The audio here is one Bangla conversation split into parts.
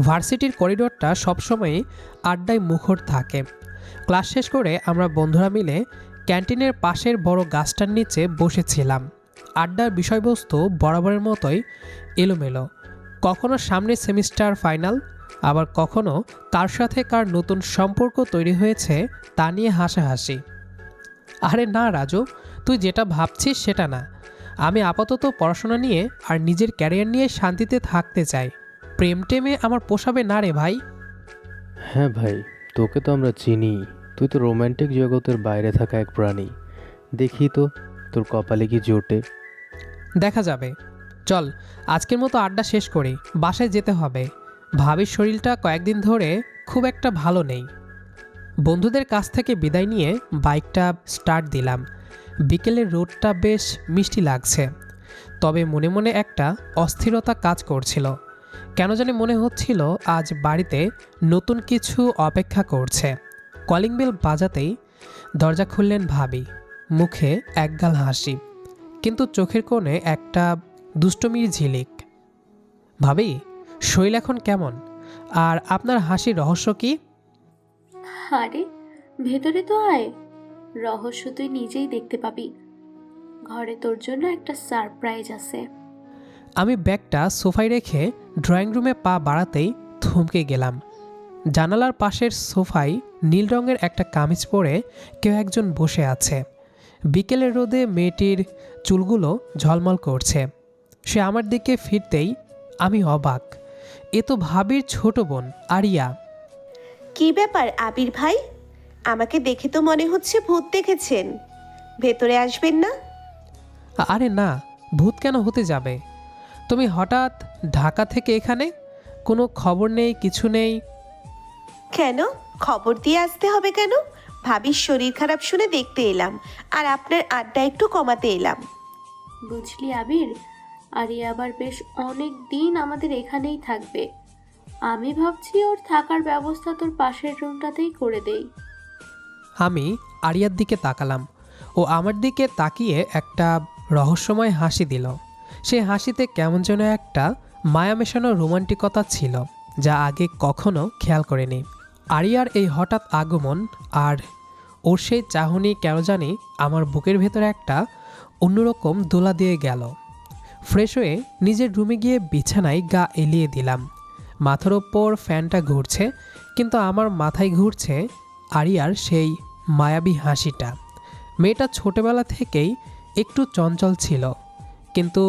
ভার্সিটির করিডোরটা সবসময়ই আড্ডায় মুখর থাকে। ক্লাস শেষ করে আমরা বন্ধুরা মিলে ক্যান্টিনের পাশের বড় গাছটার নিচে বসেছিলাম। আড্ডার বিষয়বস্তু বরাবরের মতোই এলোমেলো। কখনো সামনের সেমিস্টার ফাইনাল, আবার কখনো কার সাথে কার নতুন সম্পর্ক তৈরি হয়েছে তা নিয়ে হাসাহাসি। আরে না, রাজু, তুই যেটা ভাবছিস সেটা না। আমি আপাতত পড়াশোনা নিয়ে আর নিজের ক্যারিয়ার নিয়ে শান্তিতে থাকতে চাই। প্রেম টেমে আমার পোষাবে না রে ভাই? হ্যাঁ ভাই তোকে তো আমরা চিনি। তুই তো রোমান্টিক জগতের বাইরে থাকা এক প্রাণী। দেখি তো তোর কপালে কি জোটে? দেখা যাবে। চল আজকের মতো আড্ডা শেষ করি। বাসায় যেতে হবে। ভাবির শরীরটা কয়েকদিন ধরে খুব একটা ভালো নেই। বন্ধুদের কাছ থেকে বিদায় নিয়ে বাইকটা স্টার্ট দিলাম। বিকেলের রোডটা বেশ মিষ্টি লাগছে। তবে মনে মনে একটা অস্থিরতা কাজ করছিল। কেন জানি মনে হচ্ছিল আজ বাড়িতে নতুন কিছু অপেক্ষা করছে। কলিং বেল বাজাতেই দরজা খুললেন ভাবি। মুখে একগাল হাসি। কিন্তু চোখের কোণে একটা দুষ্টমির ঝিলিক। ভাবি শৈল এখন কেমন? আর আপনার হাসির রহস্য কি? আরে ভেতরে তো আয়। রহস্য তুই নিজেই দেখতে পাবি। ঘরে তোর জন্য একটা সারপ্রাইজ আছে। আমি ব্যাগটা সোফায় রেখে ড্রয়িং রুমে পা বাড়াতেই থমকে গেলাম। জানালার পাশের সোফায় নীল রঙের একটা কামিজ পরে কেউ একজন বসে আছে। বিকেলের রোদে মেয়েটির চুলগুলো ঝলমল করছে। সে আমার দিকে ফিরতেই আমি অবাক। এ তো ভাবির ছোট বোন আরিয়া। কি ব্যাপার আবির ভাই? আমাকে দেখে তো মনে হচ্ছে ভূত দেখেছেন। ভেতরে আসবেন না? আরে না ভূত কেন হতে যাবে? তুমি হঠাৎ ঢাকা থেকে এখানে? কোনো খবর নেই কিছু নেই? কেন? খবর দিয়ে আসতে হবে কেন? ভাবির শরীর খারাপ শুনে দেখতে এলাম আর আপনার আড্ডা একটু কমাতে এলাম। বুঝলি আবির আরিয়া আবার বেশ অনেক দিন আমাদের এখানেই থাকবে। আমি ভাবছি ওর থাকার ব্যবস্থা তোর পাশের রুমটাতেই করে দেই। আমি আরিয়ার দিকে তাকালাম। ও আমার দিকে তাকিয়ে একটা রহস্যময় হাসি দিল। সে হাসিতে কেমন যেন একটা মায়া মেশানো রোমান্টিকতা ছিল, যা আগে কখনো খেয়াল করেনি। আরিয়ার এই হঠাৎ আগমন আর ওর সেই চাহনি কেন জানি আমার বুকের ভেতরে একটা অন্যরকম দোলা দিয়ে গেল। ফ্রেশ হয়ে নিজের রুমে গিয়ে বিছানায় গা এলিয়ে দিলাম। মাথার ওপর ফ্যানটা ঘুরছে, কিন্তু আমার মাথায় ঘুরছে আরিয়ার সেই মায়াবী হাসিটা। মেয়েটা ছোটবেলা থেকেই একটু চঞ্চল ছিল, কিন্তু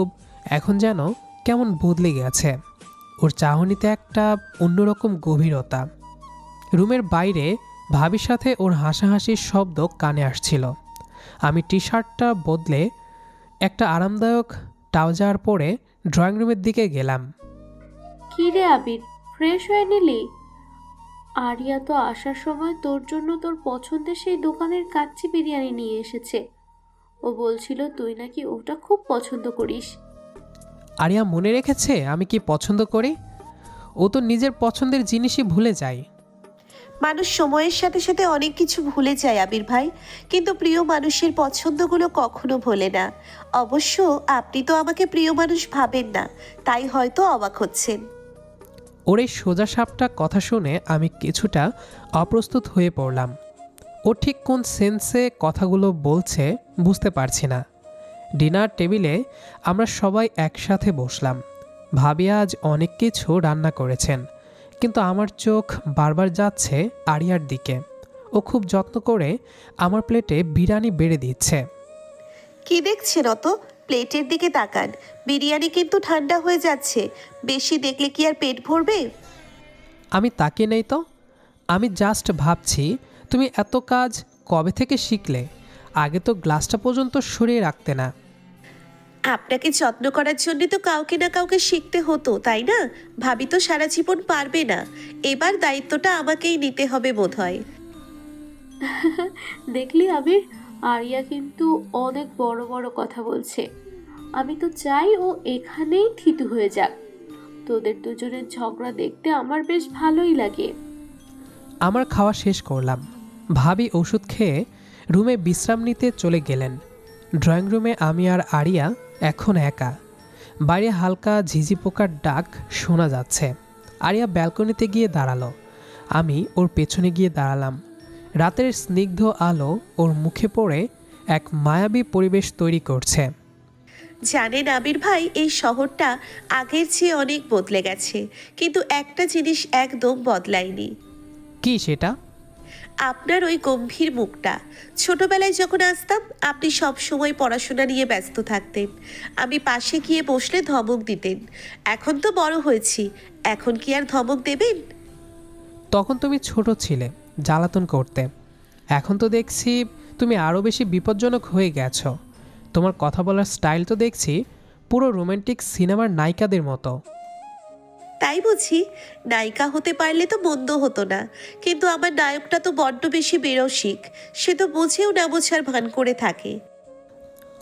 এখন যেন কেমন বদলে গেছে। ওর চাহনিতে একটা অন্যরকম গভীরতা। রুমের বাইরে ভাবির সাথে ওর হাসাহাসির শব্দ কানে আসছিল। আমি টি শার্টটা বদলে একটা আরামদায়ক ট্রাউজার পরে ড্রয়িং রুমের দিকে গেলাম। কি রে আবির ফ্রেশ হয়ে নিলি? আরিয়া তো আসার সময় তোর জন্য তোর পছন্দের সেই দোকানের কাচ্চি বিরিয়ানি নিয়ে এসেছে। ও বলছিল, তুই নাকি ওটা খুব পছন্দ করিস? আরিয়া মনে রেখেছে আমি কি পছন্দ করি? ও তো নিজের পছন্দের জিনিসই ভুলে যায়। মানুষ সময়ের সাথে সাথে অনেক কিছু ভুলে যায় আবির ভাই। কিন্তু প্রিয় মানুষের পছন্দগুলো কখনো ভোলে না। অবশ্য আপনি তো আমাকে প্রিয় মানুষ ভাবেন না তাই হয়তো অবাক হচ্ছেন। ওর এই সোজা সাপটা কথা শুনে আমি কিছুটা অপ্রস্তুত হয়ে পড়লাম। ও ঠিক কোন সেন্সে কথাগুলো বলছে বুঝতে পারছি না। ডিনার টেবিলে আমরা সবাই একসাথে বসলাম। ভাবি আজ অনেক কিছু রান্না করেছেন কিন্তু আমার চোখ বারবার যাচ্ছে আরিয়ার দিকে। ও খুব যত্ন করে আমার প্লেটে বিরিয়ানি বেড়ে দিচ্ছে। কি দেখছেন অত প্লেটের দিকে তাকান। বিরিয়ানি কিন্তু ঠান্ডা হয়ে যাচ্ছে। বেশি দেখলে কি আর পেট ভরবে? আমি তাকিয়ে নেই তো। আমি জাস্ট ভাবছি তুমি এত কাজ কবে থেকে শিখলে? আগে তো গ্লাসটা পর্যন্ত সরিয়ে রাখতে না। আপনাকে যত্ন করার জন্য তো কাউকে না কাউকে শিখতে হতো তাই না? ভাবি তো সারা জীবন পারবে না। এবার দায়িত্বটা আমাকেই নিতে হবে বোধ হয় দেখলি আবির? আরিয়া কিন্তু অনেক বড় বড় কথা বলছে। আমি তো চাই ও এখানেই থিতু হয়ে যাক। তোদের দুজনের ঝগড়া দেখতে আমার বেশ ভালোই লাগে। আমার খাওয়া শেষ করলাম। ভাবি ওষুধ খেয়ে রুমে বিশ্রাম নিতে চলে গেলেন। ড্রয়িং রুমে আমি আর আরিয়া এখন একা। বাইরে হালকা ঝিঝি পোকার ডাক শোনা যাচ্ছে। আরিয়া ব্যালকনিতে গিয়ে দাঁড়াল। আমি ওর পেছনে গিয়ে দাঁড়ালাম। রাতের স্নিগ্ধ আলো ওর মুখে পড়ে এক মায়াবী পরিবেশ তৈরি করছে। জানেন আবির ভাই এই শহরটা আগের চেয়ে অনেক বদলে গেছে। কিন্তু একটা জিনিস একদম বদলায়নি। কি সেটা? আপনার ওই গম্ভীর মুখটা। ছোটবেলায় যখন আসতাম, আপনি সব সময় পড়াশোনা নিয়ে ব্যস্ত থাকতেন। আমি পাশে গিয়ে বসলে ধমক দিতেন। এখন তো বড় হয়েছি। এখন কি আর ধমক দেবেন? তখন তুমি ছোট ছিলে, জ্বালাতন করতে। এখন তো দেখছি তুমি আরও বেশি বিপজ্জনক হয়ে গেছো। তোমার কথা বলার স্টাইল তো দেখছি পুরো রোমান্টিক সিনেমার নায়িকাদের মতো। তাই বুঝি, নায়িকা হতে পারলে তো মন্দ হতো না। কিন্তু আমার নায়কটা তো বড্ড বেশি বেরসিক, সে তো বুঝেও না বোঝার ভান করে থাকে।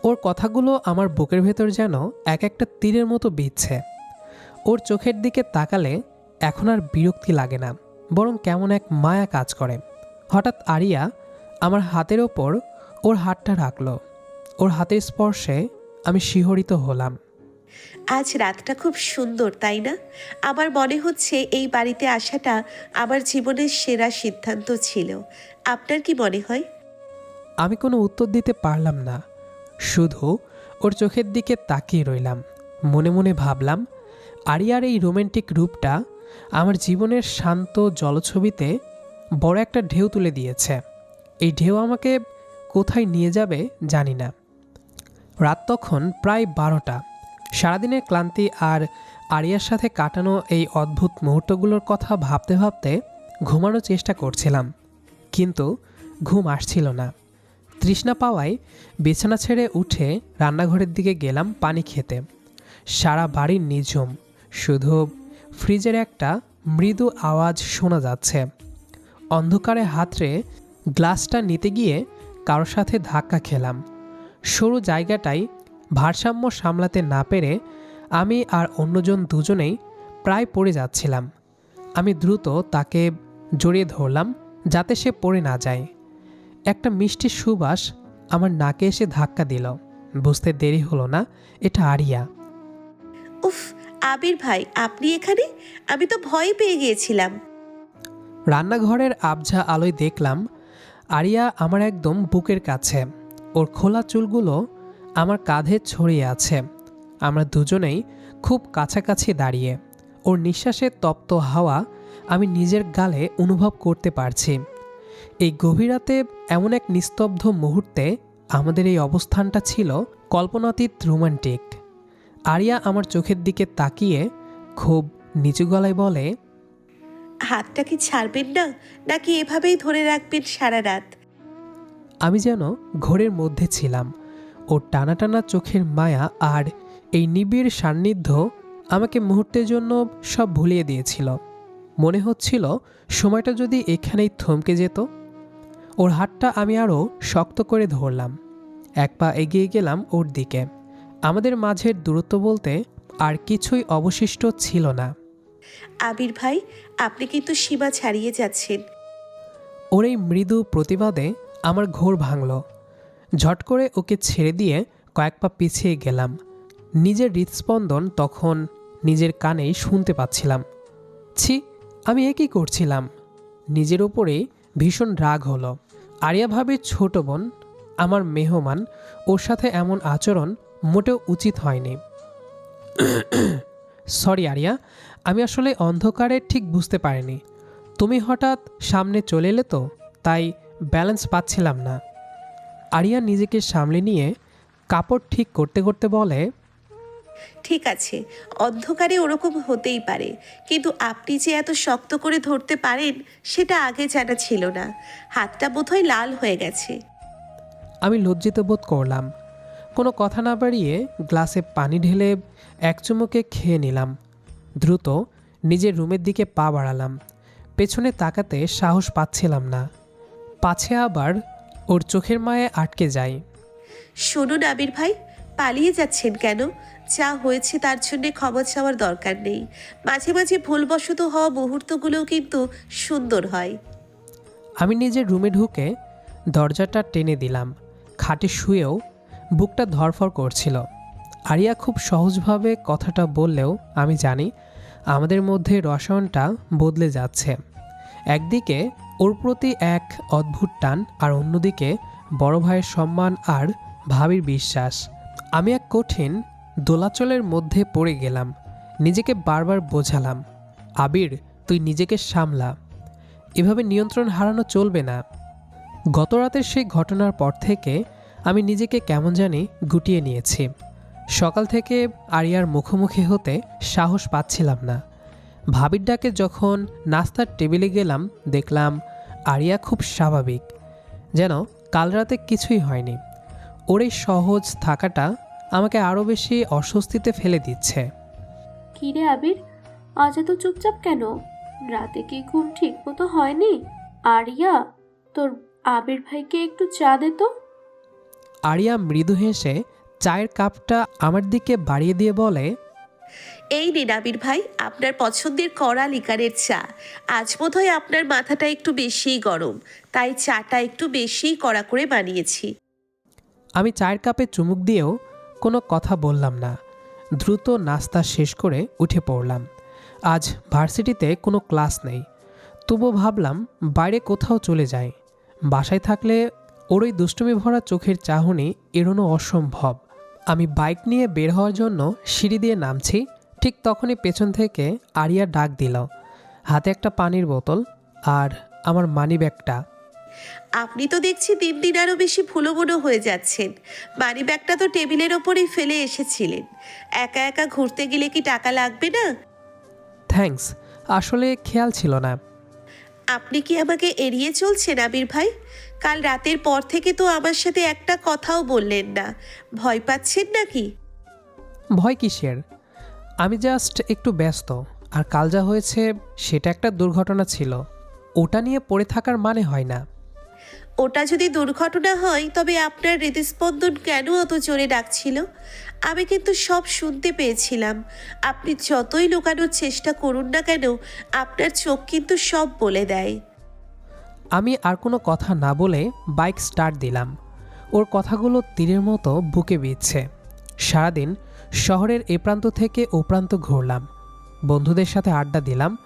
ওর কথাগুলো আমার বুকের ভেতর যেন এক একটা তীরের মতো বিচ্ছে ওর চোখের দিকে তাকালে এখন আর বিরক্তি লাগে না, বরং কেমন এক মায়া কাজ করে। হঠাৎ আরিয়া আমার হাতের ওপর ওর হাতটা রাখল। ওর হাতের স্পর্শে আমি শিহরিত হলাম। আজ রাতটা খুব সুন্দর, তাই না? আমার মনে হচ্ছে এই বাড়িতে আসাটা আমার জীবনের সেরা সিদ্ধান্ত ছিল। আপনার কি মনে হয়? আমি কোনো উত্তর দিতে পারলাম না। শুধু ওর চোখের দিকে তাকিয়ে রইলাম। মনে মনে ভাবলাম, আরিয়ার এই রোমান্টিক রূপটা আমার জীবনের শান্ত জলছবিতে বড় একটা ঢেউ তুলে দিয়েছে। এই ঢেউ আমাকে কোথায় নিয়ে যাবে জানি না। রাত তখন প্রায় বারোটা। সারাদিনের ক্লান্তি আর আরিয়ার সাথে কাটানো এই অদ্ভুত মুহূর্তগুলোর কথা ভাবতে ভাবতে ঘুমানোর চেষ্টা করছিলাম, কিন্তু ঘুম আসছিল না। তৃষ্ণা পাওয়ায় বিছানা ছেড়ে উঠে রান্নাঘরের দিকে গেলাম পানি খেতে। সারা বাড়ির নিঝুম, শুধু ফ্রিজের একটা মৃদু আওয়াজ শোনা যাচ্ছে। অন্ধকারে হাতড়ে গ্লাসটা নিতে গিয়ে কারোর সাথে ধাক্কা খেলাম। সরু জায়গাটাই ভারসাম্য সামলাতে না পেরে আমি আর অন্যজন দুজনেই প্রায় পড়ে যাচ্ছিলাম। আমি দ্রুত তাকে জড়িয়ে ধরলাম যাতে সে পড়ে না যায়। একটা মিষ্টি সুবাস আমার নাকে এসে ধাক্কা দিল। বুঝতে দেরি হলো না এটা আরিয়া। উফ আবির ভাই আপনি এখানে? আমি তো ভয় পেয়ে গিয়েছিলাম। রান্নাঘরের আবঝা আলোয় দেখলাম আরিয়া আমার একদম বুকের কাছে। ওর খোলা চুলগুলো আমার কাঁধে ছড়িয়ে আছে। আমরা দুজনেই খুব কাছাকাছি দাঁড়িয়ে। ওর নিঃশ্বাসের তপ্ত হাওয়া আমি নিজের গালে অনুভব করতে পারছি। এই গভীর রাতে এমন এক নিস্তব্ধ মুহূর্তে আমাদের এই অবস্থানটা ছিল কল্পনাতীত রোমান্টিক। আরিয়া আমার চোখের দিকে তাকিয়ে খুব নিচু গলায় বলে হাতটা কি ছাড়বেন না? নাকি এভাবেই ধরে রাখবেন সারা রাত? আমি যেন ঘোরের মধ্যে ছিলাম। ওর টানা টানা চোখের মায়া আর এই নিবিড় সান্নিধ্য আমাকে মুহূর্তের জন্য সব ভুলিয়ে দিয়েছিল। মনে হচ্ছিল সময়টা যদি এখানেই থমকে যেত ওর হাতটা আমি আরও শক্ত করে ধরলাম। এক পা এগিয়ে গেলাম ওর দিকে। আমাদের মাঝের দূরত্ব বলতে আর কিছুই অবশিষ্ট ছিল না। আবির ভাই আপনি কিন্তু সীমা ছাড়িয়ে যাচ্ছেন। ওর এই মৃদু প্রতিবাদে আমার ঘোর ভাঙল। ঝট করে ওকে ছেড়ে দিয়ে কয়েক পা পিছিয়ে গেলাম। নিজের হৃদস্পন্দন তখন নিজের কানেই শুনতে পাচ্ছিলাম। ছি, আমি একই করছিলাম? নিজের ওপরে ভীষণ রাগ হলো। আরিয়া ভাবির ছোট বোন, আমার মেহমান, ওর সাথে এমন আচরণ মোটেও উচিত হয়নি। সরি আরিয়া, আমি আসলে অন্ধকারে ঠিক বুঝতে পারিনি। তুমি হঠাৎ সামনে চলে এলে তো, তাই ব্যালেন্স পাচ্ছিলাম না। আরিয়া নিজেকে সামলে নিয়ে কাপড় ঠিক করতে করতে বলে ঠিক আছে অন্ধকারে ওরকম হতেই পারে কিন্তু আপনি যে এত শক্ত করে ধরতে পারেন সেটা আগে জানা ছিল না। হাতটা বোধহয় লাল হয়ে গেছে। আমি লজ্জিত বোধ করলাম। কোনো কথা না বাড়িয়ে গ্লাসে পানি ঢেলে এক চুমুকে খেয়ে নিলাম। দ্রুত নিজের রুমের দিকে পা বাড়ালাম। পেছনে তাকাতে সাহস পাচ্ছিলাম না। পাছে আবার ওর চোখের মায়ে আটকে যাই শুনুন আবির ভাই পালিয়ে যাচ্ছেন কেন? যা হয়েছে তার জন্য ক্ষমা চাওয়ার দরকার নেই। মাঝে মাঝে ভুলবশত হওয়া মুহূর্তগুলোও কিন্তু সুন্দর হয়। আমি নিজের রুমে ঢুকে দরজাটা টেনে দিলাম। খাটে শুয়েও বুকটা ধরফর করছিল। আরিয়া খুব সহজভাবে কথাটা বললেও আমি জানি আমাদের মধ্যে রসায়নটা বদলে যাচ্ছে। একদিকে ওর প্রতি এক অদ্ভুত টান আর অন্যদিকে বড় ভাইয়ের সম্মান আর ভাবির বিশ্বাস। আমি এক কঠিন দোলাচলের মধ্যে পড়ে গেলাম। নিজেকে বারবার বোঝালাম, আবির, তুই নিজেকে সামলা। এভাবে নিয়ন্ত্রণ হারানো চলবে না। গত রাতের সেই ঘটনার পর থেকে আমি নিজেকে কেমন জানি গুটিয়ে নিয়েছি। সকাল থেকে আরিয়ার মুখোমুখি হতে সাহস পাচ্ছিলাম না। ভাবির ডাকে যখন নাস্তার টেবিলে গেলাম দেখলাম আরিয়া খুব স্বাভাবিক। যেন কাল রাতে কিছুই হয়নি। ওর এই সহজ থাকাটা আমাকে আরও বেশি অস্বস্তিতে ফেলে দিচ্ছে। কিরে আবির আজ এত চুপচাপ কেন? রাতে কি ঘুম ঠিক মতো হয়নি? আরিয়া তোর আবির ভাইকে একটু চা দে তো। আরিয়া মৃদু হেসে চায়ের কাপটা আমার দিকে বাড়িয়ে দিয়ে বলে এই নিন ভাই, আপনার পছন্দের কড়া লিকারের চা। আজ বোধহয় আপনার মাথাটা একটু বেশিই গরম, তাই চাটা একটু বেশিই কড়া করে বানিয়েছি। আমি চায়ের কাপে চুমুক দিয়েও কোনো কথা বললাম না। দ্রুত নাস্তা শেষ করে উঠে পড়লাম। আজ ভার্সিটিতে কোনো ক্লাস নেই। তবুও ভাবলাম, বাইরে কোথাও চলে যাই। বাসায় থাকলে ওর ওই দুষ্টুমি ভরা চোখের চাহনি এড়োনো অসম্ভব। আমি বাইক নিয়ে বের হওয়ার জন্য সিঁড়ি দিয়ে নামছি ঠিক তখনই পেছন থেকে আরিয়া ডাক দিল হাতে একটা পানির বোতল আর আমার মানি ব্যাগটা আপনি তো দেখছি দিন দিন আরও বেশি ভুলোমনো হয়ে যাচ্ছেন। মানি ব্যাগটা তো টেবিলের ওপরেই ফেলে এসেছিলেন। একা একা ঘুরতে গেলে কি টাকা লাগবে না? থ্যাঙ্কস আসলে খেয়াল ছিল না। আপনি কি আমাকে এড়িয়ে চলছেন আবির ভাই? কাল রাতের পর থেকে তো আমার সাথে একটা কথাও বললেন না। ভয় পাচ্ছেন নাকি? ভয় কিসের? আমি জাস্ট একটু ব্যস্ত আর কাল যা হয়েছে সেটা একটা দুর্ঘটনা ছিল। ওটা নিয়ে পড়ে থাকার মানে হয় না। ওটা যদি দুর্ঘটনা হয় তবে আপনার হৃদস্পন্দন কেন অত জোরে ডাকছিল? আমি কিন্তু সব শুনতে পেয়েছিলাম। আপনি যতই লুকানোর চেষ্টা করুন না কেন আপনার চোখ কিন্তু সব বলে দেয়। আমি আর কোনো কথা না বলে বাইক স্টার্ট দিলাম। ওর কথাগুলো তীরের মতো বুকে বিচ্ছে সারাদিন শহরের এ প্রান্ত থেকে ও প্রান্ত ঘুরলাম। বন্ধুদের সাথে আড্ডা দিলাম,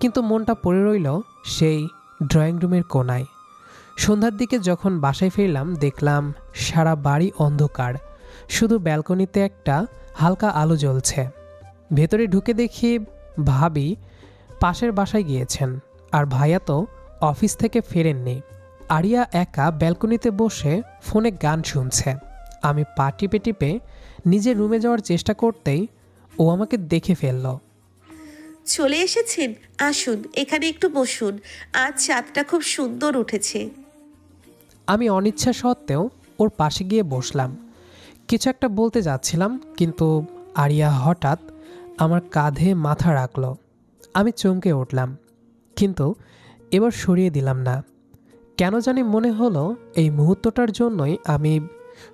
কিন্তু মনটা পড়ে রইল সেই ড্রয়িং রুমের কোনায়। সন্ধ্যার দিকে যখন বাসায় ফিরলাম, দেখলাম সারা বাড়ি অন্ধকার। শুধু ব্যালকনিতে একটা হালকা আলো জ্বলছে। ভেতরে ঢুকে দেখি ভাবি পাশের বাসায় গিয়েছেন, আর ভাইয়া তো অফিস থেকে ফেরেননি। আরিয়া একা ব্যালকনিতে বসে ফোনে গান শুনছে। আমি পা টিপে টিপে নিজের রুমে যাওয়ার চেষ্টা করতেই ও আমাকে দেখে ফেলল। চলে এসেছেন? আসুন এখানে একটু বসুন। আজ চাঁদটা খুব সুন্দর উঠেছে। আমি অনিচ্ছা সত্ত্বেও ওর পাশে গিয়ে বসলাম। কিছু একটা বলতে যাচ্ছিলাম কিন্তু আরিয়া হঠাৎ আমার কাঁধে মাথা রাখল। আমি চমকে উঠলাম কিন্তু এবার সরিয়ে দিলাম না। কেন জানি মনে হলো এই মুহূর্তটার জন্যই আমি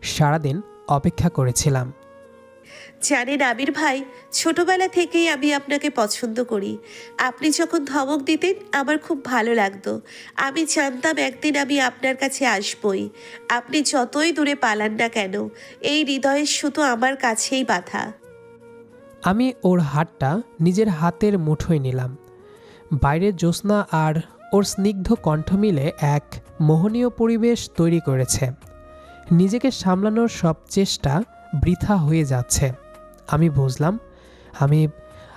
সারাদিন অপেক্ষা করেছিলাম। জানেন আবির ভাই, ছোটবেলা থেকেই আমি আপনাকে পছন্দ করি। আপনি যখন ধমক দিতেন, আমার খুব ভালো লাগতো। আমি জানতাম একদিন আমি আপনার কাছে আসবই। আপনি যতই দূরে পালান না কেন, এই হৃদয়ের সুতো আমার কাছেই বাঁধা। আমি ওর হাতটা নিজের হাতের মুঠোয় নিলাম। বাইরের জ্যোৎস্না আর ওর স্নিগ্ধ কণ্ঠ মিলে এক মোহনীয় পরিবেশ তৈরি করেছে। নিজেকে সামলানোর সব চেষ্টা বৃথা হয়ে যাচ্ছে। আমি বুঝলাম। আমি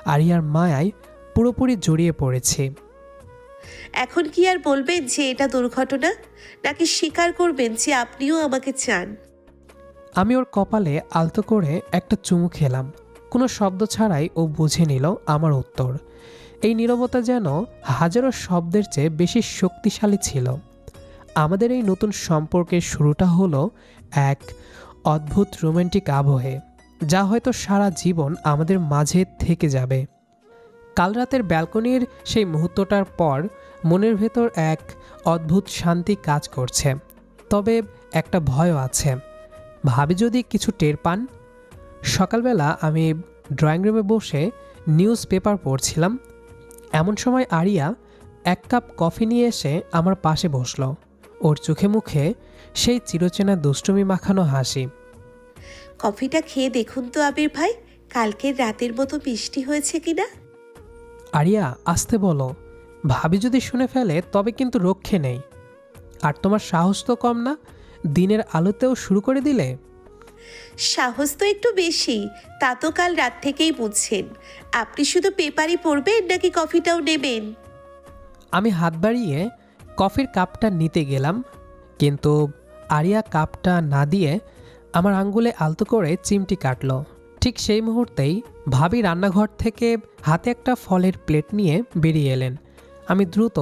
আরিয়ার মায়ায় পুরোপুরি জড়িয়ে পড়েছি। এখন কি আর বলবেন যে এটা দুর্ঘটনা? নাকি স্বীকার করবেন যে আপনিও আমাকে চান? আমি ওর কপালে আলতো করে একটা চুমু খেলাম। কোনো শব্দ ছাড়াই ও বুঝে নিল আমার উত্তর। এই নীরবতা যেন হাজারো শব্দের চেয়ে বেশি শক্তিশালী ছিল। আমাদের এই নতুন সম্পর্কের শুরুটা হলো এক অদ্ভুত রোমান্টিক আবহে। যা হয়তো সারা জীবন আমাদের মাঝে থেকে যাবে। কাল রাতের ব্যালকনির সেই মুহূর্তটার পর মনের ভেতর এক অদ্ভুত শান্তি কাজ করছে। তবে একটা ভয়ও আছে। ভাবি যদি কিছু টের পান? সকালবেলা আমি ড্রয়িং রুমে বসে নিউজ পেপার পড়ছিলাম। এমন সময় আরিয়া এক কাপ কফি নিয়ে এসে আমার পাশে বসল। ওর চোখে মুখে সেই চিরচেনা দুষ্টুমি মাখানো হাসি। কফিটা খেয়ে দেখুন তো আবির ভাই কালকের রাতের মতো মিষ্টি হয়েছে কিনা আরিয়া আসতে বলো। ভাবি যদি শুনে ফেলে তবে কিন্তু রক্ষে নেই। আর তোমার সাহস তো কম না? দিনের আলোতেও শুরু করে দিলে? সাহস তো একটু বেশি তা তো কাল রাত থেকেই বুঝছেন। আপনি শুধু পেপারই পড়বেন নাকি কফিটাও নেবেন? আমি হাত বাড়িয়ে কফির কাপটা নিতে গেলাম কিন্তু আরিয়া কাপটা না দিয়ে আমার আঙ্গুলে আলতো করে চিমটি কাটলো। ঠিক সেই মুহূর্তেই ভাবি রান্নাঘর থেকে হাতে একটা ফলের প্লেট নিয়ে বেরিয়ে এলেন। আমি দ্রুত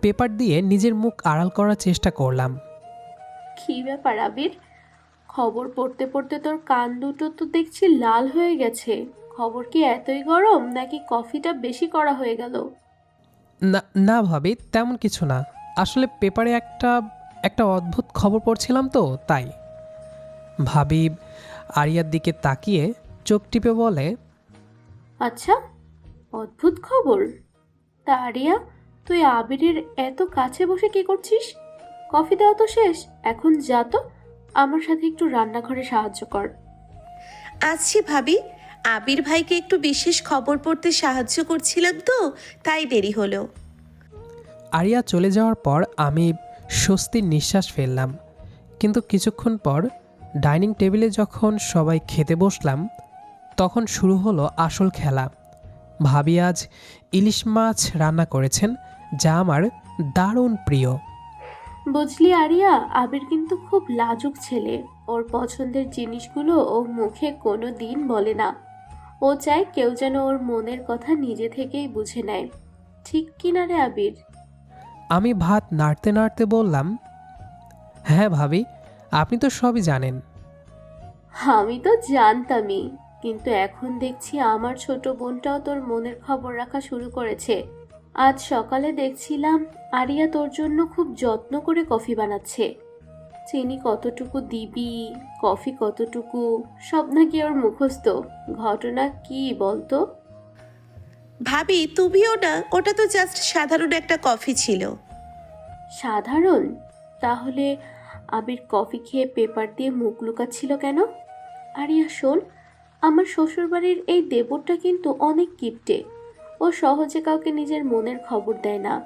পেপার দিয়ে নিজের মুখ আড়াল করার চেষ্টা করলাম। কী ব্যাপার আবির? খবর পড়তে পড়তে তোর কান দুটো তো দেখছি লাল হয়ে গেছে। খবর কি এতই গরম নাকি কফিটা বেশি করা হয়ে গেল? না না ভাবি তেমন কিছু না। আসলে পেপারে একটা একটা অদ্ভুত খবর পড়ছিলাম তো তাই। ভাবি আরিয়ার দিকে তাকিয়ে চোখ টিপে বলে আচ্ছা অদ্ভুত খবর। তা আরিয়া তুই আবিরের এত কাছে বসে কি করছিস? কফি দেওয়া তো শেষ এখন যা তো আমার সাথে একটু রান্নাঘরে সাহায্য কর। আছি ভাবি আবির ভাইকে একটু বিশেষ খবর পড়তে সাহায্য করছিলাম তো তাই দেরি হলো। আরিয়া চলে যাওয়ার পর আমি স্বস্তির নিঃশ্বাস ফেললাম কিন্তু কিছুক্ষণ পর ডাইনিং টেবিলে যখন সবাই খেতে বসলাম তখন শুরু হলো আসল খেলা। ভাবি আজ ইলিশ মাছ রান্না করেছেন যা আমার দারুণ প্রিয়। বুঝলি আরিয়া আবির কিন্তু খুব লাজুক ছেলে। ওর পছন্দের জিনিসগুলো ও মুখে কোনো দিন বলে না। ও চায় কেউ যেন ওর মনের কথা নিজে থেকেই বুঝে নেয়। ঠিক কিনা রে আবির? আমি ভাত নাড়তে নাড়তে বললাম হ্যাঁ ভাবি। আপনি তো সবই জানেন। আমি তো জানতামই কিন্তু এখন দেখছি আমার ছোট বোনটাও তোর মনের খবর রাখা শুরু করেছে। আজ সকালে দেখছিলাম আরিয়া তোর জন্য খুব যত্ন করে কফি বানাচ্ছে। চিনি কতটুকু দিবি কফি কতটুকু সব নাকি ওর মুখস্থ। ঘটনা কি বলতো? ভাবি তুমিও না ওটা তো জাস্ট সাধারণ একটা কফি ছিল। সাধারণ? তাহলে আবির কফি খেয়ে পেপার দিয়ে মুখ লুকাচ্ছিল কেন? আরিয়া, শোন, আমার শ্বশুরবাড়ির এই দেবরটা কিন্তু অনেক কিপটে। ও সহজে কাউকে নিজের মনের খবর দেয় না।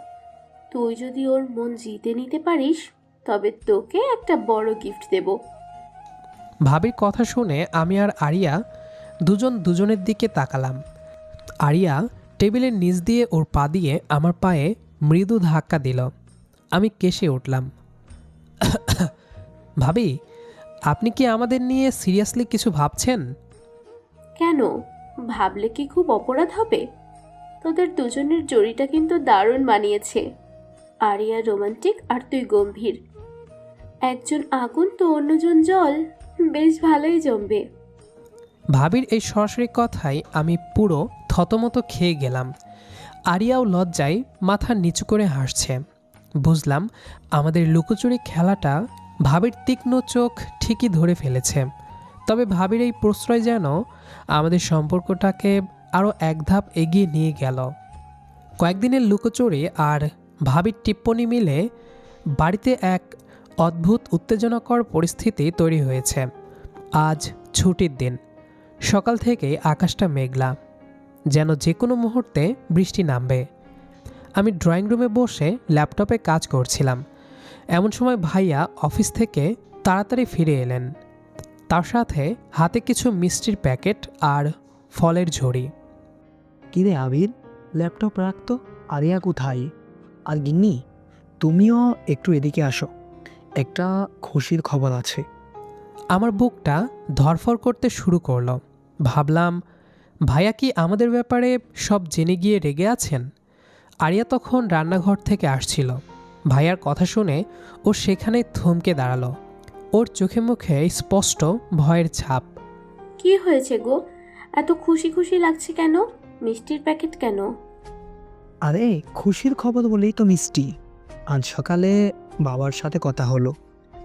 তুই যদি ওর মন জিতে নিতে পারিস, তবে তোকে একটা বড় গিফট দেব। ভাবির কথা শুনে আমি আর আরিয়া দুজন দুজনের দিকে তাকালাম। আরিয়া টেবিলের নিচ দিয়ে ওর পা দিয়ে আমার পায়ে মৃদু ধাক্কা দিল। আমি কেসে উঠলাম। ভাবি আপনি কি আমাদের নিয়ে সিরিয়াসলি কিছু ভাবছেন? কেন? ভাবলে কি খুব অপরাধ হবে? তোদের দুজনের জড়িটা কিন্তু দারুণ মানিয়েছে। আরিয়া রোমান্টিক আর তুই গম্ভীর। একজন আগুন তো অন্যজন জল। বেশ ভালোই জমবে। ভাবির এই সরাসরি কথায় আমি পুরো থতমত খেয়ে গেলাম। আরিয়াও লজ্জায় মাথা নিচু করে হাসছে। বুঝলাম, আমাদের লুকোচুরি খেলাটা ভাবির তীক্ষ্ণ চোখ ঠিকই ধরে ফেলেছে। তবে ভাবির এই প্রশ্রয় যেন আমাদের সম্পর্কটাকে আরও এক ধাপ এগিয়ে নিয়ে গেল। কয়েকদিনের লুকোচুরি আর ভাবির টিপ্পনি মিলে বাড়িতে এক অদ্ভুত, উত্তেজনাকর পরিস্থিতি তৈরি হয়েছে। আজ ছুটির দিন। সকাল থেকেই আকাশটা মেঘলা। যেন যে কোনো মুহূর্তে বৃষ্টি নামবে। আমি ড্রয়িং রুমে বসে ল্যাপটপে কাজ করছিলাম। এমন সময় ভাইয়া অফিস থেকে তাড়াতাড়ি ফিরে এলেন। তার সাথে হাতে কিছু মিষ্টির প্যাকেট আর ফলের ঝুড়ি। কিরে আবির? ল্যাপটপ রাখতো আরিয়া কোথায়? আর গিন্নি তুমিও একটু এদিকে আসো। একটা খুশির খবর আছে। আমার বুকটা ধরফর করতে শুরু করল। ভাবলাম ভাইয়া কি আমাদের ব্যাপারে সব জেনে গিয়ে রেগে আছেন? আরিয়া তখন রান্নাঘর থেকে আসছিল। ভাইয়ার কথা শুনে ও সেখানে থমকে দাঁড়াল। ওর চোখে মুখে স্পষ্ট ভয়ের ছাপ। কি হয়েছে গো? এত খুশি খুশি লাগছে কেন? মিষ্টির প্যাকেট কেন? আরে খুশির খবর বলেই তো মিষ্টি। আজ সকালে বাবার সাথে কথা হলো।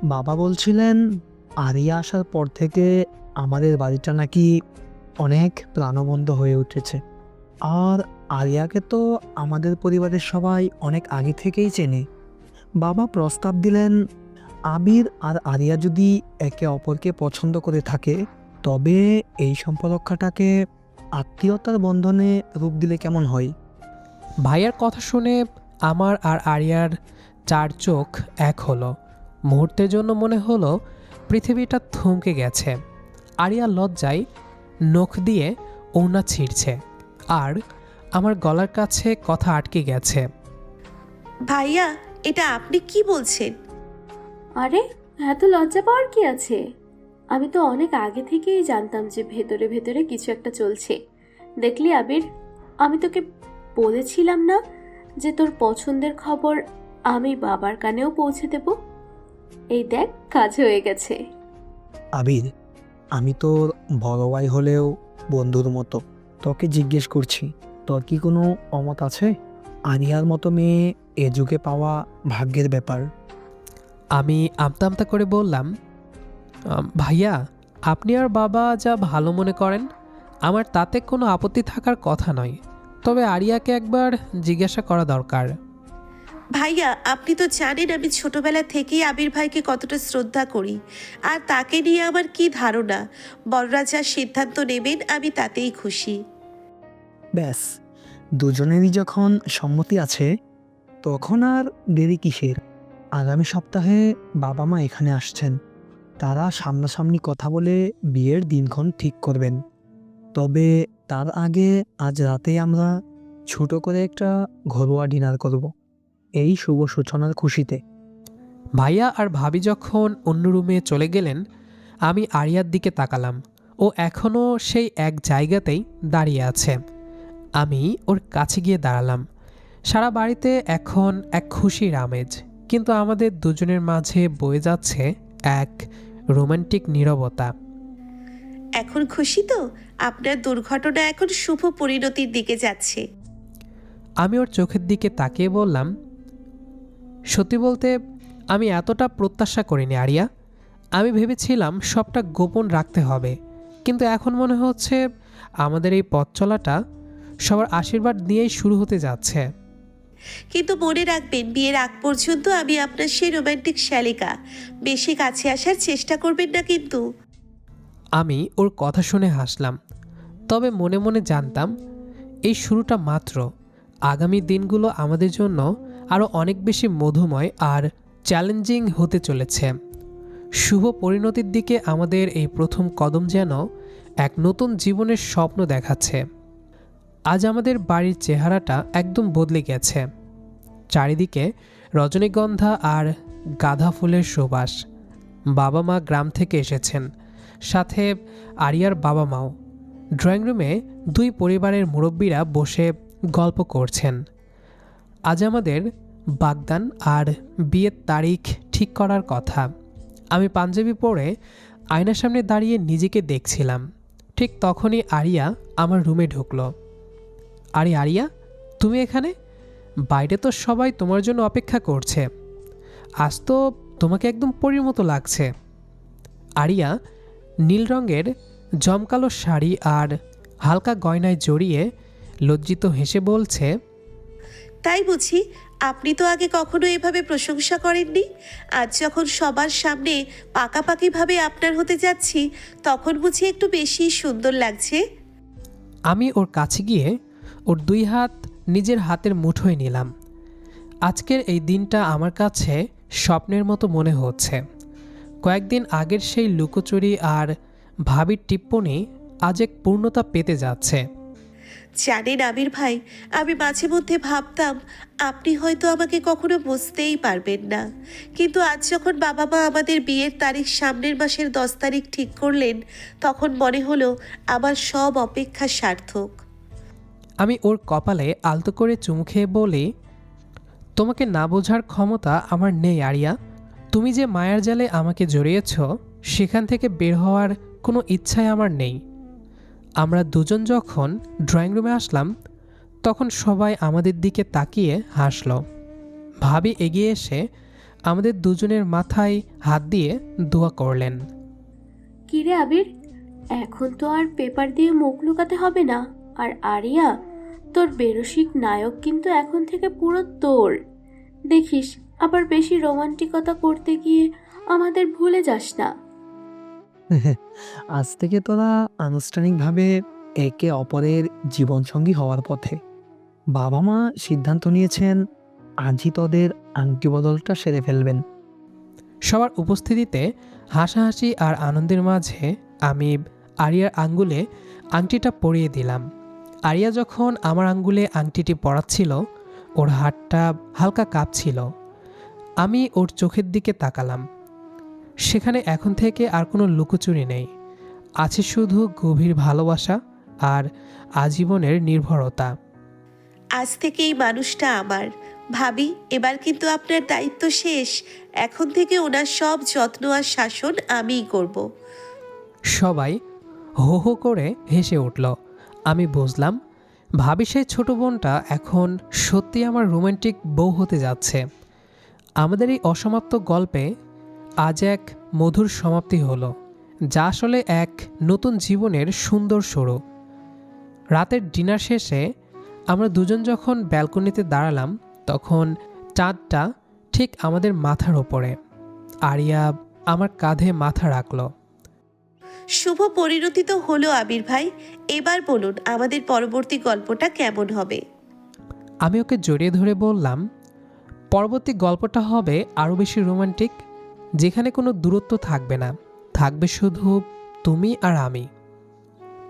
বাবা বলছিলেন আরিয়া আসার পর থেকে আমাদের বাড়িটা নাকি অনেক প্রাণবন্ত হয়ে উঠেছে। আর আরিয়াকে তো আমাদের পরিবারের সবাই অনেক আগে থেকেই চেনে। বাবা প্রস্তাব দিলেন, আবির আর আরিয়া যদি একে অপরকে পছন্দ করে থাকে, তবে এই সম্পর্কটাকে আত্মীয়তার বন্ধনে রূপ দিলে কেমন হয়? ভাইয়ার কথা শুনে আমার আর আরিয়ার চার চোখ এক হলো। মুহূর্তের জন্য মনে হলো পৃথিবীটা থমকে গেছে। আরিয়া লজ্জায় নখ দিয়ে ওনা ছিঁড়ছে। আর আমার গলার কাছে কথা আটকে গেছে। ভাইয়া এটা আপনি কি বলছেন? আরে এত লজ্জা পাওয়ার কি আছে? আমি তো অনেক আগে থেকেই জানতাম যে ভেতরে ভেতরে কিছু একটা চলছে। দেখলি আবির আমি তোকে বলেছিলাম না যে তোর পছন্দের খবর আমি বাবার কানেও পৌঁছে দেব? এই দেখ কাজ হয়ে গেছে। আবির আমি তোর বড় ভাই হলেও বন্ধুর মতো তোকে জিজ্ঞেস করছি। তোর কি কোনো অমত আছে? আরিয়ার মতো মেয়ে এ যুগে পাওয়া ভাগ্যের ব্যাপার। আমি আমতা আমতা করে বললাম ভাইয়া আপনি আর বাবা যা ভালো মনে করেন আমার তাতে কোনো আপত্তি থাকার কথা নয়। তবে আরিয়াকে একবার জিজ্ঞাসা করা দরকার। ভাইয়া আপনি তো জানেন আমি ছোটবেলা থেকেই আবির ভাইকে কতটা শ্রদ্ধা করি। আর তাকে নিয়ে আমার কি ধারণা? বড়রা যা সিদ্ধান্ত নেবেন আমি তাতেই খুশি। ব্যাস, দুজনেরই যখন সম্মতি আছে, তখন আর দেরি কিসের? আগামী সপ্তাহে বাবা মা এখানে আসছেন। তারা সামনাসামনি কথা বলে বিয়ের দিনক্ষণ ঠিক করবেন। তবে তার আগে আজ রাতেই আমরা ছোট করে একটা ঘরোয়া ডিনার করব, এই শুভ সূচনার খুশিতে। ভাইয়া আর ভাবি যখন অন্য রুমে চলে গেলেন, আমি আরিয়ার দিকে তাকালাম ও এখনও সেই এক জায়গাতেই দাঁড়িয়ে আছে। আমি ওর কাছে গিয়ে দাঁড়ালাম। সারা বাড়িতে এখন এক খুশির আমেজ কিন্তু আমাদের দুজনের মাঝে বয়ে যাচ্ছে এক রোমান্টিক নীরবতা। এখন খুশি তো? আপনার দুর্ঘটনা এখন শুভ পরিণতির দিকে যাচ্ছে। আমি ওর চোখের দিকে তাকিয়ে বললাম সত্যি বলতে আমি এতটা প্রত্যাশা করিনি আরিয়া। আমি ভেবেছিলাম সবটা গোপন রাখতে হবে কিন্তু এখন মনে হচ্ছে আমাদের এই পথ চলাটা সবার আশীর্বাদ নিয়েই শুরু হতে যাচ্ছে। কিন্তু মনে রাখবেন বিয়ের আগ পর্যন্ত আমি আপনার সেই রোমান্টিক শ্যালিকা বেশি কাছে আসার চেষ্টা করবেন না কিন্তু। আমি ওর কথা শুনে হাসলাম। তবে মনে মনে জানতাম এই শুরুটা মাত্র। আগামী দিনগুলো আমাদের জন্য আরও অনেক বেশি মধুময় আর চ্যালেঞ্জিং হতে চলেছে। শুভ পরিণতির দিকে আমাদের এই প্রথম কদম যেন এক নতুন জীবনের স্বপ্ন দেখাচ্ছে। আজ আমাদের বাড়ির চেহারাটা একদম বদলে গেছে। চারিদিকে রজনীগন্ধা আর গাঁদা ফুলের সুবাস। বাবা মা গ্রাম থেকে এসেছেন। সাথে আরিয়ার বাবা মাও ড্রয়িং রুমে দুই পরিবারের মুরব্বীরা বসে গল্প করছেন। আজ আমাদের বাগদান আর বিয়ের তারিখ ঠিক করার কথা। আমি পাঞ্জাবি পরে আয়নার সামনে দাঁড়িয়ে নিজেকে দেখছিলাম। ঠিক তখনই আরিয়া আমার রুমে ঢুকলো। আরে আরিয়া তুমি এখানে? বাইরে তো সবাই তোমার জন্য অপেক্ষা করছে। আজ তো তোমাকে একদম পরীর মতো লাগছে। আরিয়া নীল রঙের জমকালো শাড়ি আর হালকা গয়নায় জড়িয়ে লজ্জিত হেসে বলছে তাই বুঝি আপনি তো আগে কখনো এভাবে প্রশংসা করেননি? আজ যখন সবার সামনে পাকাপাকিভাবে আপনার হতে যাচ্ছি তখন বুঝি একটু বেশি সুন্দর লাগছে। আমি ওর কাছে গিয়ে ওর দুই হাত নিজের হাতের মুঠোয় নিলাম। আজকের এই দিনটা আমার কাছে স্বপ্নের মতো মনে হচ্ছে। কয়েকদিন আগের সেই লুকোচুরি আর ভাবির টিপ্পনি আজ এক পূর্ণতা পেতে যাচ্ছে। জানেন আমির ভাই, আমি মাঝে মধ্যে ভাবতাম, আপনি হয়তো আমাকে কখনো বুঝতেই পারবেন না। কিন্তু আজ যখন বাবা মা আমাদের বিয়ের তারিখ সামনের মাসের দশ তারিখ ঠিক করলেন, তখন মনে হলো আমার সব অপেক্ষা সার্থক। আমি ওর কপালে আলতো করে চুমু খেয়ে বলি, তোমাকে না বোঝার ক্ষমতা আমার নেই, আরিয়া। তুমি যে মায়ার জালে আমাকে জড়িয়েছ, সেখান থেকে বের হওয়ার কোনো ইচ্ছাই আমার নেই। আমরা দুজন যখন ড্রয়িং রুমে আসলাম, তখন সবাই আমাদের দিকে তাকিয়ে হাসল। ভাবি এগিয়ে এসে আমাদের দুজনের মাথায় হাত দিয়ে দোয়া করলেন। কিরে আবির, এখন তো আর পেপার দিয়ে মুখ লুকাতে হবে না। আর আরিয়া, তোর বেরসিক নায়ক কিন্তু এখন থেকে পুরো তোর। দেখিস, আবার বেশি রোমান্টিকতা করতে গিয়ে আমাদের ভুলে যাস না। আজ থেকে তোরা আনুষ্ঠানিকভাবে একে অপরের জীবনসঙ্গী হওয়ার পথে। বাবা মা সিদ্ধান্ত নিয়েছেন, আজই তোদের আংটি বদলটা সেরে ফেলবেন। সবার উপস্থিতিতে হাসাহাসি আর আনন্দের মাঝে আমি আরিয়ার আঙ্গুলে আংটিটা পরিয়ে দিলাম। আরিয়া যখন আমার আঙ্গুলে আংটিটি পরাচ্ছিল ওর হাতটা হালকা কাঁপছিল। আমি ওর চোখের দিকে তাকালাম। সেখানে এখন থেকে আর কোনো লুকোচুরি নেই। আছে শুধু গভীর ভালোবাসা আর আজীবনের নির্ভরতা। আজ থেকে এই মানুষটা আমার। ভাবি এবার কিন্তু আপনার দায়িত্ব শেষ। এখন থেকে ওনার সব যত্ন আর শাসন আমিই করব। সবাই হো হো করে হেসে উঠল। আমি বুঝলাম। ভাবি সেই ছোট বোনটা এখন সত্যি আমার রোমান্টিক বউ হতে যাচ্ছে। আমাদের এই অসমাপ্ত গল্পে আজ এক মধুর সমাপ্তি হলো, যা আসলে এক নতুন জীবনের সুন্দর শুরু। রাতের ডিনার শেষে আমরা দুজন যখন ব্যালকনিতে দাঁড়ালাম, তখন চাঁদটা ঠিক আমাদের মাথার ওপরে। আরিয়া আমার কাঁধে মাথা রাখল। শুভ পরিণতি তো হলো আবির ভাই। এবার বলুন, আমাদের পরবর্তী গল্পটা কেমন হবে? আমি ওকে জড়িয়ে ধরে বললাম, পরবর্তী গল্পটা হবে আরও বেশি রোমান্টিক, যেখানে কোনো দূরত্ব থাকবে না। থাকবে শুধু তুমি আর আমি।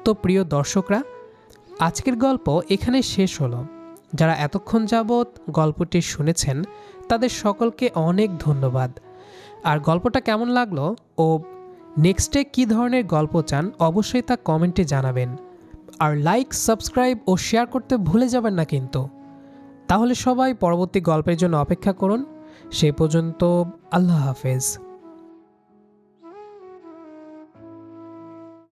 তো প্রিয় দর্শকরা, আজকের গল্প এখানে শেষ হলো। যারা এতক্ষণ যাবৎ গল্পটি শুনেছেন, তাদের সকলকে অনেক ধন্যবাদ। আর গল্পটা কেমন লাগল ও নেক্সটে কী ধরনের গল্প চান অবশ্যই তা কমেন্টে জানাবেন। আর লাইক সাবস্ক্রাইব ও শেয়ার করতে ভুলে যাবেন না কিন্তু। তাহলে সবাই পরবর্তী গল্পের জন্য অপেক্ষা করুন। সে পর্যন্ত আল্লাহ হাফেজ।